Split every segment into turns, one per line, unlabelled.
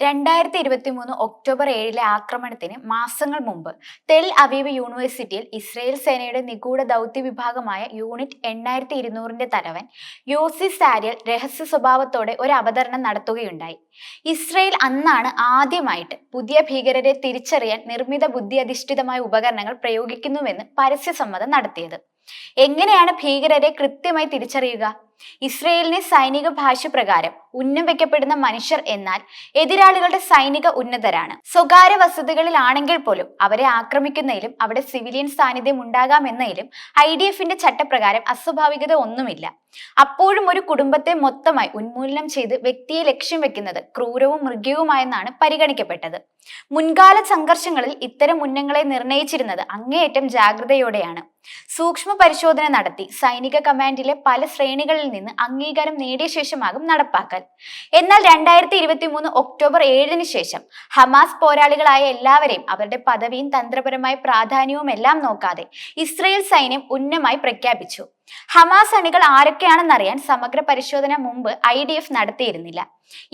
രണ്ടായിരത്തി ഇരുപത്തി മൂന്ന് ഒക്ടോബർ ഏഴിലെ ആക്രമണത്തിന് മാസങ്ങൾ മുമ്പ് തെൽ അവീവ് യൂണിവേഴ്സിറ്റിയിൽ ഇസ്രയേൽ സേനയുടെ നിഗൂഢ ദൗത്യ വിഭാഗമായ യൂണിറ്റ് എണ്ണായിരത്തി ഇരുന്നൂറിന്റെ തലവൻ യോസി സാരിയൽ രഹസ്യ സ്വഭാവത്തോടെ ഒരു അവതരണം നടത്തുകയുണ്ടായി. ഇസ്രയേൽ അന്നാണ് ആദ്യമായിട്ട് പുതിയ ഭീകരരെ തിരിച്ചറിയാൻ നിർമ്മിത ബുദ്ധി അധിഷ്ഠിതമായ ഉപകരണങ്ങൾ പ്രയോഗിക്കുന്നുവെന്ന് പരസ്യസമ്മതം നടത്തിയത്. എങ്ങനെയാണ് ഭീകരരെ കൃത്യമായി തിരിച്ചറിയുക? ഇസ്രയേലിനെ സൈനിക ഭാഷ പ്രകാരം ഉന്നം വെക്കപ്പെടുന്ന മനുഷ്യർ എന്നാൽ എതിരാളികളുടെ സൈനിക ഉന്നതരാണ്. സ്വകാര്യ വസതികളിലാണെങ്കിൽ പോലും അവരെ ആക്രമിക്കുന്നതിലും അവിടെ സിവിലിയൻ സാന്നിധ്യം ഉണ്ടാകാമെന്നതിലും ഐ ഡി എഫിന്റെ ചട്ടപ്രകാരം അസ്വാഭാവികത ഒന്നുമില്ല. അപ്പോഴും ഒരു കുടുംബത്തെ മൊത്തമായി ഉന്മൂലനം ചെയ്ത് വ്യക്തിയെ ലക്ഷ്യം വെക്കുന്നത് ക്രൂരവും മൃഗീയവുമായെന്നാണ് പരിഗണിക്കപ്പെട്ടത്. മുൻകാല സംഘർഷങ്ങളിൽ ഇത്തരം ഉന്നങ്ങളെ നിർണയിച്ചിരുന്നത് അങ്ങേയറ്റം ജാഗ്രതയോടെയാണ്. സൂക്ഷ്മ പരിശോധന നടത്തി സൈനിക കമാൻഡിലെ പല ശ്രേണികളിൽ നിന്ന് അംഗീകാരം നേടിയ ശേഷമാകും നടപ്പാക്കൽ. എന്നാൽ രണ്ടായിരത്തി ഇരുപത്തി മൂന്ന് ഒക്ടോബർ ഏഴിന് ശേഷം ഹമാസ് പോരാളികളായ എല്ലാവരെയും അവരുടെ പദവിയും തന്ത്രപരമായ പ്രാധാന്യവും എല്ലാം നോക്കാതെ ഇസ്രയേൽ സൈന്യം ഉന്നമായി പ്രഖ്യാപിച്ചു. ഹമാസ് അണികൾ ആരൊക്കെയാണെന്നറിയാൻ സമഗ്ര പരിശോധന മുമ്പ് ഐ ഡി എഫ് നടത്തിയിരുന്നില്ല.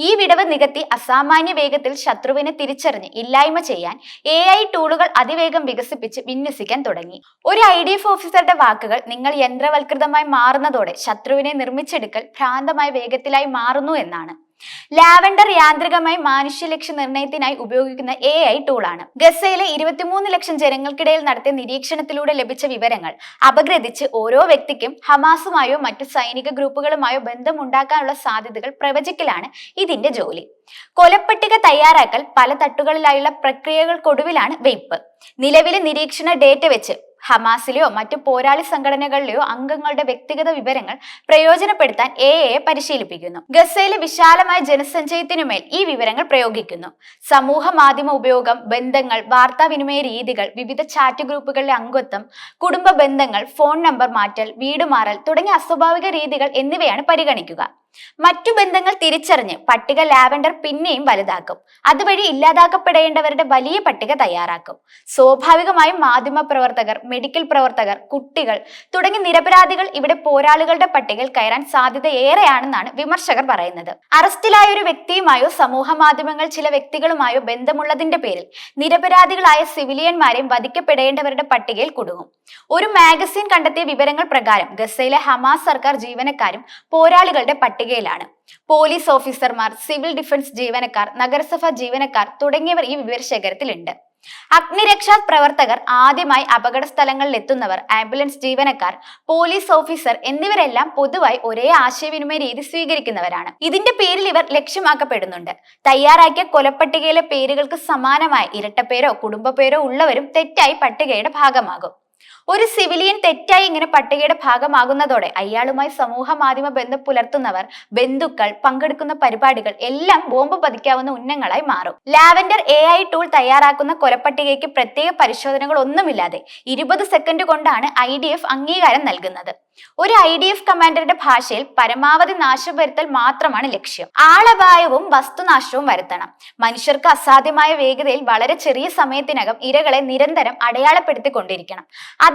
ഈ വിടവ് നികത്തി അസാമാന്യ വേഗത്തിൽ ശത്രുവിനെ തിരിച്ചറിഞ്ഞ് ഇല്ലായ്മ ചെയ്യാൻ എ ഐ ടൂളുകൾ അതിവേഗം വികസിപ്പിച്ച് വിന്യസിക്കാൻ തുടങ്ങി. ഒരു ഐ ഡി എഫ് ഓഫീസറുടെ വാക്കുകൾ നിങ്ങൾ യന്ത്രവൽകൃതമായി മാറുന്നതോടെ ശത്രുവിനെ നിർമ്മിച്ചെടുക്കൽ ഭ്രാന്തമായ വേഗത്തിലായി മാറുന്നു എന്നാണ്. ലാവൻഡർ യാന്ത്രികമായി മാനുഷ്യ ലക്ഷ്യ നിർണയത്തിനായി ഉപയോഗിക്കുന്ന എ ഐ ടൂളാണ് ഗസയിലെ ഇരുപത്തിമൂന്ന് ലക്ഷം ജനങ്ങൾക്കിടയിൽ നടത്തിയ നിരീക്ഷണത്തിലൂടെ ലഭിച്ച വിവരങ്ങൾ അപഗ്രഥിച്ച് ഓരോ വ്യക്തിക്കും ഹമാസുമായോ മറ്റു സൈനിക ഗ്രൂപ്പുകളുമായോ ബന്ധമുണ്ടാക്കാനുള്ള സാധ്യതകൾ പ്രവചിക്കലാണ് ഇതിന്റെ ജോലി. കൊലപ്പട്ടിക തയ്യാറാക്കൽ പല തട്ടുകളിലായുള്ള പ്രക്രിയകൾക്കൊടുവിലാണ് വെയ്പ് നിലവിലെ നിരീക്ഷണ ഡേറ്റ വെച്ച് ഹമാസിലെയോ മറ്റ് പോരാളി സംഘടനകളിലെയോ അംഗങ്ങളുടെ വ്യക്തിഗത വിവരങ്ങൾ പ്രയോജനപ്പെടുത്താൻ എ എ പരിശീലിപ്പിക്കുന്നു. ഗസയിലെ വിശാലമായ ജനസഞ്ചയത്തിനുമേൽ ഈ വിവരങ്ങൾ പ്രയോഗിക്കുന്നു. സമൂഹ മാധ്യമ ഉപയോഗം ബന്ധങ്ങൾ വാർത്താവിനിമയ രീതികൾ വിവിധ ചാറ്റ് ഗ്രൂപ്പുകളിലെ അംഗത്വം കുടുംബ ബന്ധങ്ങൾ ഫോൺ നമ്പർ മാറ്റൽ വീട് മാറൽ തുടങ്ങിയ അസ്വാഭാവിക രീതികൾ എന്നിവയാണ് പരിഗണിക്കുക. മറ്റു ബന്ധങ്ങൾ തിരിച്ചറിഞ്ഞ് പട്ടിക ലാവൻഡർ പിന്നെയും വലുതാക്കും. അതുവഴി ഇല്ലാതാക്കപ്പെടേണ്ടവരുടെ വലിയ പട്ടിക തയ്യാറാക്കും. സ്വാഭാവികമായും മാധ്യമ പ്രവർത്തകർ മെഡിക്കൽ പ്രവർത്തകർ കുട്ടികൾ തുടങ്ങി നിരപരാധികൾ ഇവിടെ പോരാളികളുടെ പട്ടികയിൽ കയറാൻ സാധ്യത ഏറെയാണെന്നാണ് വിമർശകർ പറയുന്നത്. അറസ്റ്റിലായ ഒരു വ്യക്തിയുമായോ സമൂഹ മാധ്യമങ്ങൾ ചില വ്യക്തികളുമായോ ബന്ധമുള്ളതിന്റെ പേരിൽ നിരപരാധികളായ സിവിലിയന്മാരെയും വധിക്കപ്പെടേണ്ടവരുടെ പട്ടികയിൽ കുടുങ്ങും. ഒരു മാഗസിൻ കണ്ടെത്തിയ വിവരങ്ങൾ പ്രകാരം ഗസയിലെ ഹമാസ് സർക്കാർ ജീവനക്കാരും പോരാളികളുടെ പട്ടികയിലാണ്. പോലീസ് ഓഫീസർമാർ സിവിൽ ഡിഫൻസ് ജീവനക്കാർ നഗരസഭാ ജീവനക്കാർ തുടങ്ങിയവർ ഈ വിവരശേഖരത്തിലുണ്ട്. അഗ്നിരക്ഷാ പ്രവർത്തകർ ആദ്യമായി അപകട സ്ഥലങ്ങളിൽ എത്തുന്നവർ ആംബുലൻസ് ജീവനക്കാർ പോലീസ് ഓഫീസർ എന്നിവരെല്ലാം പൊതുവായി ഒരേ ആശയവിനിമയ രീതി സ്വീകരിക്കുന്നവരാണ്. ഇതിന്റെ പേരിൽ ഇവർ ലക്ഷ്യമാക്കപ്പെടുന്നുണ്ട്. തയ്യാറാക്കിയ കൊലപ്പട്ടികയിലെ പേരുകൾക്ക് സമാനമായ ഇരട്ടപ്പേരോ കുടുംബപ്പേരോ ഉള്ളവരും തെറ്റായി പട്ടികയുടെ ഭാഗമാകും. ഒരു സിവിലിയൻ തെറ്റായി ഇങ്ങനെ പട്ടികയുടെ ഭാഗമാകുന്നതോടെ അയാളുമായി സമൂഹ മാധ്യമ ബന്ധം പുലർത്തുന്നവർ ബന്ധുക്കൾ പങ്കെടുക്കുന്ന പരിപാടികൾ എല്ലാം ബോംബ് പതിക്കാവുന്ന ഉന്നങ്ങളായി മാറും. ലാവൻഡർ എ ഐ ടൂൾ തയ്യാറാക്കുന്ന കൊലപ്പട്ടികയ്ക്ക് പ്രത്യേക പരിശോധനകൾ ഒന്നുമില്ലാതെ ഇരുപത് സെക്കൻഡ് കൊണ്ടാണ് ഐ ഡി എഫ് അംഗീകാരം നൽകുന്നത്. ഒരു ഐ ഡി എഫ് കമാൻഡറുടെ ഭാഷയിൽ പരമാവധി നാശം വരുത്തൽ മാത്രമാണ് ലക്ഷ്യം. ആളപായവും വസ്തുനാശവും വരുത്തണം. മനുഷ്യർക്ക് അസാധ്യമായ വേഗതയിൽ വളരെ ചെറിയ സമയത്തിനകം ഇരകളെ നിരന്തരം അടയാളപ്പെടുത്തിക്കൊണ്ടിരിക്കണം.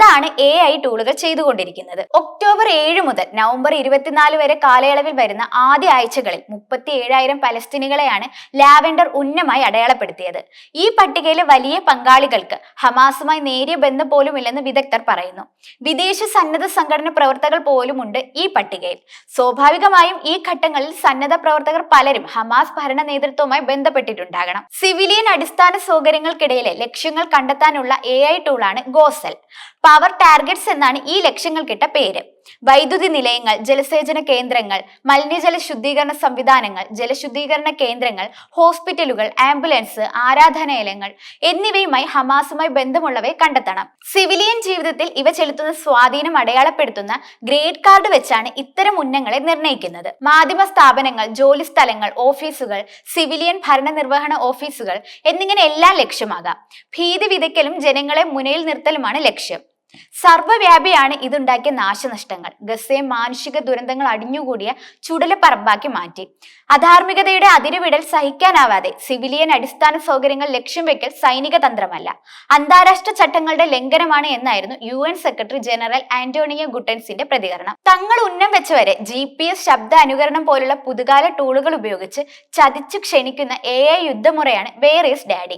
അതാണ് എ ഐ ടൂളുകൾ ചെയ്തുകൊണ്ടിരിക്കുന്നത്. ഒക്ടോബർ ഏഴ് മുതൽ നവംബർ ഇരുപത്തിനാല് വരെ കാലയളവിൽ വരുന്ന ആദ്യ ആഴ്ചകളിൽ മുപ്പത്തി ഏഴായിരം പലസ്തീനികളെയാണ് ലാവൻഡർ ഉന്നമായി അടയാളപ്പെടുത്തിയത്. ഈ പട്ടികയിലെ വലിയ പങ്കാളികൾക്ക് ഹമാസുമായി നേരിയ ബന്ധം പോലും ഇല്ലെന്ന് വിദഗ്ധർ പറയുന്നു. വിദേശ സന്നദ്ധ സംഘടന പ്രവർത്തകർ പോലുമുണ്ട് ഈ പട്ടികയിൽ. സ്വാഭാവികമായും ഈ ഘട്ടങ്ങളിൽ സന്നദ്ധ പ്രവർത്തകർ പലരും ഹമാസ് ഭരണ നേതൃത്വവുമായി ബന്ധപ്പെട്ടിട്ടുണ്ടാകണം. സിവിലിയൻ അടിസ്ഥാന സൗകര്യങ്ങൾക്കിടയിലെ ലക്ഷ്യങ്ങൾ കണ്ടെത്താനുള്ള എ ഐ ടൂളാണ് ഗോസൽ. പവർ ടാർഗറ്റ്സ് എന്നാണ് ഈ ലക്ഷ്യങ്ങൾക്കിട്ട പേര്. വൈദ്യുതി നിലയങ്ങൾ ജലസേചന കേന്ദ്രങ്ങൾ മലിനജല ശുദ്ധീകരണ സംവിധാനങ്ങൾ ജലശുദ്ധീകരണ കേന്ദ്രങ്ങൾ ഹോസ്പിറ്റലുകൾ ആംബുലൻസ് ആരാധനാലയങ്ങൾ എന്നിവയുമായി ഹമാസുമായി ബന്ധമുള്ളവയെ കണ്ടെത്തണം. സിവിലിയൻ ജീവിതത്തിൽ ഇവ ചെലുത്തുന്ന സ്വാധീനം അടയാളപ്പെടുത്തുന്ന ഗ്രേഡ് കാർഡ് വെച്ചാണ് ഇത്തരം ഉന്നങ്ങളെ നിർണയിക്കുന്നത്. മാധ്യമ സ്ഥാപനങ്ങൾ ജോലി സ്ഥലങ്ങൾ ഓഫീസുകൾ സിവിലിയൻ ഭരണനിർവഹണ ഓഫീസുകൾ എന്നിങ്ങനെ എല്ലാം ലക്ഷ്യമാകാം. ഭീതി വിതയ്ക്കലും ജനങ്ങളെ മുനയിൽ നിർത്തലുമാണ് ലക്ഷ്യം. സർവവ്യാപിയാണ് ഇതുണ്ടാക്കിയ നാശനഷ്ടങ്ങൾ. ഗസയെ മാനുഷിക ദുരന്തങ്ങൾ അടിഞ്ഞുകൂടിയ ചുടലപ്പറമ്പാക്കി മാറ്റി. അധാർമികതയുടെ അതിരുവിടൽ സഹിക്കാനാവാതെ സിവിലിയൻ അടിസ്ഥാന സൗകര്യങ്ങൾ ലക്ഷ്യം വെക്കൽ സൈനിക തന്ത്രമല്ല. അന്താരാഷ്ട്ര ചട്ടങ്ങളുടെ ലംഘനമാണ് എന്നായിരുന്നു U N secretary general Antonio ഗുട്ടൻസിന്റെ പ്രതികരണം. തങ്ങൾ ഉന്നം വെച്ചവരെ ജി പി എസ് ശബ്ദ അനുകരണം പോലുള്ള പുതുകാല ടൂളുകൾ ഉപയോഗിച്ച് ചതിച്ചു ക്ഷണിക്കുന്ന എ ഐ യുദ്ധമുറയാണ് ഈസ് ഡാഡി.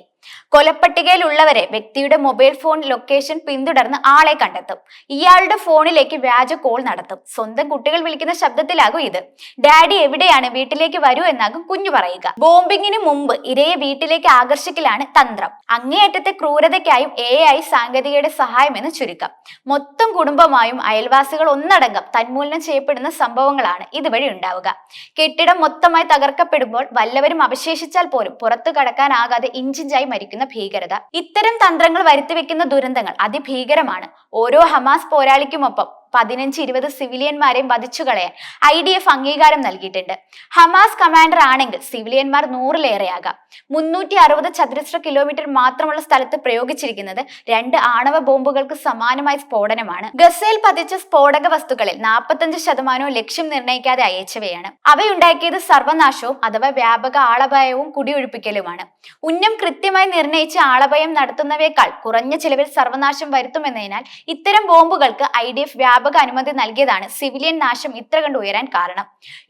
കൊലപ്പട്ടികയിലുള്ളവരെ വ്യക്തിയുടെ മൊബൈൽ ഫോൺ ലൊക്കേഷൻ പിന്തുടർന്ന് ആളെ കണ്ടെത്തും. ഇയാളുടെ ഫോണിലേക്ക് വ്യാജ കോൾ നടത്തും. സ്വന്തം കുട്ടികൾ വിളിക്കുന്ന ശബ്ദത്തിലാകും ഇത്. ഡാഡി എവിടെയാണ്? വീട്ടിലേക്ക് വരൂ എന്നാകും കുഞ്ഞു പറയുക. ബോംബിങ്ങിന് മുമ്പ് ഇരയെ വീട്ടിലേക്ക് ആകർഷിക്കലാണ് തന്ത്രം. അങ്ങേയറ്റത്തെ ക്രൂരതയ്ക്കായും എ ഐ സാങ്കേതികയുടെ സഹായമെന്ന് ചുരുക്കം. മൊത്തം കുടുംബമായും അയൽവാസികൾ ഒന്നടങ്കം തന്മൂലനം ചെയ്യപ്പെടുന്ന സംഭവങ്ങളാണ് ഇതുവഴി ഉണ്ടാവുക. കെട്ടിടം മൊത്തമായി തകർക്കപ്പെടുമ്പോൾ വല്ലവരും അവശേഷിച്ചാൽ പോലും പുറത്തു കടക്കാനാകാതെ ഇഞ്ചിഞ്ചായി മരിക്കുന്ന ഭീകരത. ഇത്തരം തന്ത്രങ്ങൾ വരുത്തിവെക്കുന്ന ദുരന്തങ്ങൾ അതിഭീകരമാണ്. ഓരോ ഹമാസ് പോരാളിക്കുമൊപ്പം പതിനഞ്ച് ഇരുപത് സിവിലിയന്മാരെയും വധിച്ചു കളയാൻ ഐ ഡി എഫ് അംഗീകാരം നൽകിയിട്ടുണ്ട്. ഹമാസ് കമാൻഡർ ആണെങ്കിൽ സിവിലിയന്മാർ നൂറിലേറെയാകാം. മുന്നൂറ്റി അറുപത് ചതുരശ്ര കിലോമീറ്റർ മാത്രമുള്ള സ്ഥലത്ത് പ്രയോഗിച്ചിരിക്കുന്നത് രണ്ട് ആണവ ബോംബുകൾക്ക് സമാനമായ സ്ഫോടനമാണ്. ഗസയിൽ പതിച്ച സ്ഫോടക വസ്തുക്കളിൽ നാൽപ്പത്തഞ്ച് ശതമാനവും ലക്ഷ്യം നിർണയിക്കാതെ അയച്ചവയാണ്. അവയുണ്ടാക്കിയത് സർവനാശവും അഥവാ വ്യാപക ആളപായവും കുടിയൊഴിപ്പിക്കലുമാണ്. ഉന്നം കൃത്യമായി നിർണയിച്ച് ആളഭയം നടത്തുന്നവയേക്കാൾ കുറഞ്ഞ ചിലവിൽ സർവനാശം വരുത്തുമെന്നതിനാൽ ഇത്തരം ബോംബുകൾക്ക് ഐ ഡി എഫ് വ്യാപക അനുമതി നൽകിയതാണ്. സിവിലിയൻ നാശം ഇത്ര കണ്ട് ഉയരാൻ കാരണം.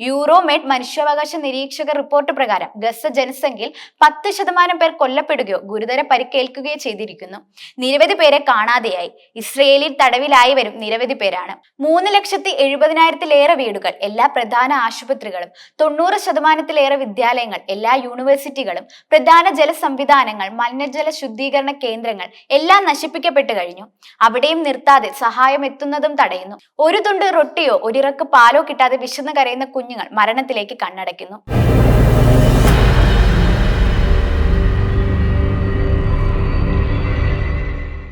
യൂറോമേഡ് മനുഷ്യാവകാശ നിരീക്ഷക റിപ്പോർട്ട് പ്രകാരം ഗസ ജനസംഖ്യയിൽ പത്ത് ശതമാനം പേർ കൊല്ലപ്പെടുകയോ ഗുരുതര പരിക്കേൽക്കുകയോ ചെയ്തിരിക്കുന്നു. നിരവധി പേരെ കാണാതെയായി. ഇസ്രയേലിൽ തടവിലായവരും നിരവധി പേരാണ്. മൂന്ന് ലക്ഷത്തി എഴുപതിനായിരത്തിലേറെ വീടുകൾ എല്ലാ പ്രധാന ആശുപത്രികളും തൊണ്ണൂറ് ശതമാനത്തിലേറെ വിദ്യാലയങ്ങൾ എല്ലാ യൂണിവേഴ്സിറ്റികളും പ്രധാന ജല സംവിധാനങ്ങൾ മലിനജല ശുദ്ധീകരണ കേന്ദ്രങ്ങൾ എല്ലാം നശിപ്പിക്കപ്പെട്ടു കഴിഞ്ഞു. അവിടെയും നിർത്താതെ സഹായം എത്തുന്നതും തടയുന്നു ഒരു തുണ്ട് റൊട്ടിയോ ഒരിറക്ക് പാലോ കിട്ടാതെ വിശന്ന് കരയുന്ന കുഞ്ഞുങ്ങൾ മരണത്തിലേക്ക് കണ്ണടയ്ക്കുന്നു.